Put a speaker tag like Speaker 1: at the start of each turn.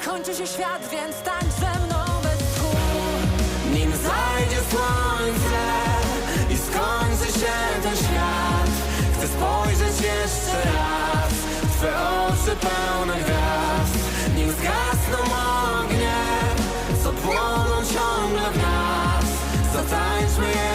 Speaker 1: kończy się świat, więc tańcz ze mną bez szkół Nim zajdzie słońce i skończy się ten świat Chcę spojrzeć jeszcze raz w Twe oczy pełne gwiazd. Nim zgasną ognie, co płoną ciągle w nas. Zatańczmy je